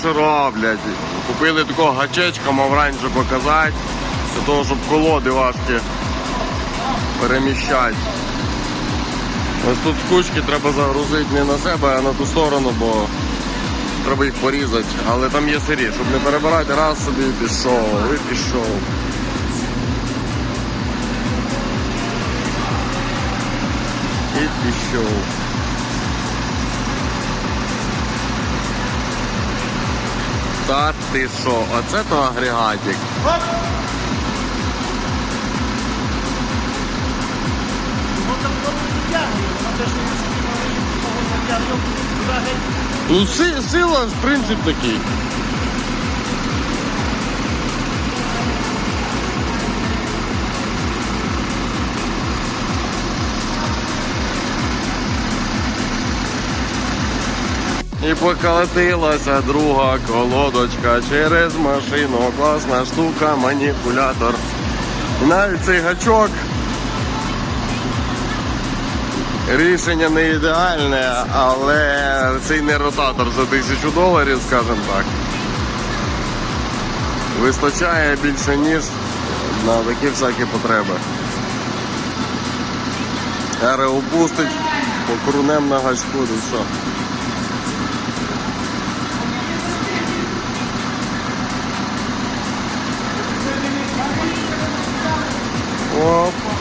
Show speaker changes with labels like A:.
A: що роблять. Купили такого гачечка, мав раніше показати, для того, щоб колоди важкі переміщати. Ось тут скучки треба загрузити не на себе, а на ту сторону, бо треба їх порізати. Але там є сирі, щоб не перебирати, раз собі пішов, і пішов. І пішов. Та ти що, оце то агрегатик.
B: Ну там не тягне, вона теж не високий тягне.
A: Ну, си- сила, в принцип такий. І поколотилася друга колодочка через машину. Класна штука, маніпулятор. Навіть цей гачок Рішення не ідеальне, але цей не ротатор за тисячу доларів, скажімо так. Вистачає більше ніж на такі всякі потреби. Аре опустить, покрунем на гачку, і все. Whoa.